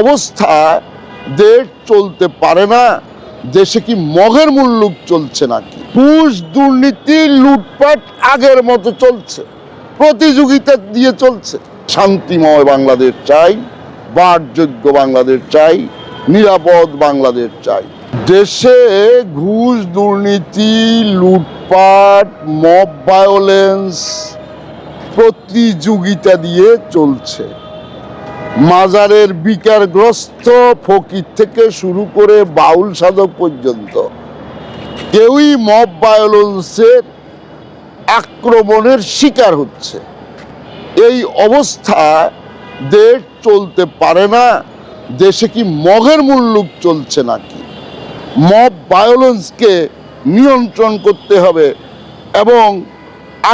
অবস্থা দেশ চলতে পারে না, দেশে কি মগের মুল্লুক চলছে নাকি? ঘুষ দুর্নীতি, লুটপাট আগের মতো চলছে, প্রতিযোগিতা দিয়ে চলছে। শান্তিময় বাংলাদেশ চাই বারযোগ্য বাংলাদেশ চাই, নিরাপদ বাংলাদেশ চাই। দেশে ঘুষ, দুর্নীতি, লুটপাট মব ভায়োলেন্স প্রতিযোগিতা দিয়ে চলছে। মাজারের বিকারগ্রস্ত ফকির থেকে শুরু করে বাউল সাধক পর্যন্ত। কেউই মব ভায়োলেন্সের আক্রমণের শিকার হচ্ছে। এই অবস্থা দেশ চলতে পারে না, দেশে কি মগের মুল্লুক চলছে নাকি? মব ভায়োলেন্সকে নিয়ন্ত্রণ করতে হবে এবং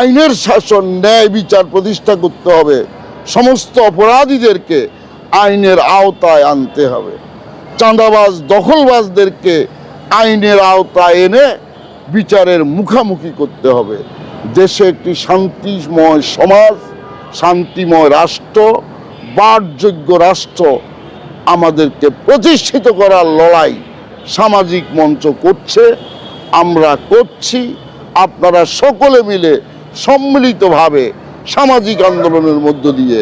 আইনের শাসন, ন্যায় বিচার প্রতিষ্ঠা করতে হবে। সমস্ত অপরাধীদেরকে আইনের আওতায় আনতে হবে। চাঁদাবাজ, দখলবাজদেরকে আইনের আওতায় এনে বিচারের মুখামুখি করতে হবে। দেশে একটি শান্তিময় সমাজ, শান্তিময় রাষ্ট্র বারযোগ্য রাষ্ট্র আমাদেরকে প্রতিষ্ঠিত করার লড়াই সামাজিক মঞ্চ করছে, আমরা করছি। আপনারা সকলে মিলে সম্মিলিতভাবে সামাজিক আন্দোলনের মধ্য দিয়ে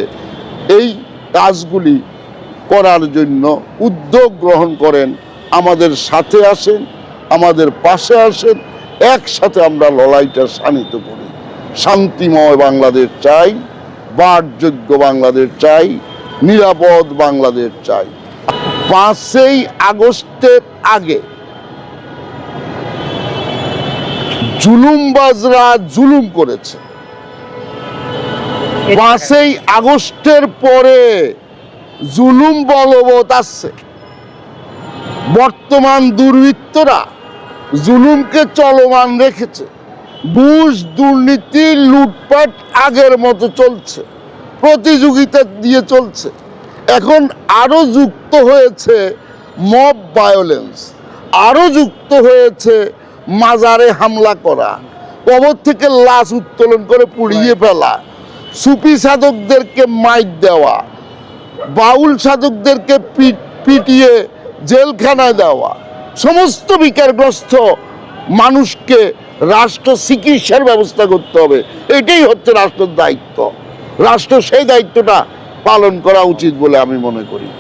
এই কাজগুলি করার জন্য উদ্যোগ গ্রহণ করেন, আমাদের সাথে আসেন, আমাদের পাশে আসেন, একসাথে আমরা লড়াইটা শানিত করি। শান্তিময় বাংলাদেশ চাই বারযোগ্য বাংলাদেশ চাই, নিরাপদ বাংলাদেশ চাই। পাঁচই আগস্টের আগে জুলুমবাজরা জুলুম করেছে। পাঁচই আগস্টের পরে জুলুম বলবৎ আছে। বর্তমান দুর্বৃত্তরা জুলুমকে চলমান রেখেছে। ঘুষ দুর্নীতি লুটপাট আগের মতো চলছে। প্রতিযোগিতা দিয়ে চলছে। এখন আরও যুক্ত হয়েছে মব ভায়োলেন্স। আরও যুক্ত হয়েছে মাজারে হামলা করা। কবর থেকে লাশ উত্তোলন করে পুড়িয়ে ফেলা। সুফি সাধকদেরকে মাইক দেওয়া, বাউল সাধকদেরকে পিট- পিটিয়ে জেলখানায় দেওয়া, সমস্ত বিকারগ্রস্ত মানুষকে রাষ্ট্র চিকিৎসার ব্যবস্থা করতে হবে। এটাই হচ্ছে রাষ্ট্রের দায়িত্ব। রাষ্ট্র সেই দায়িত্বটা পালন করা উচিত বলে আমি মনে করি।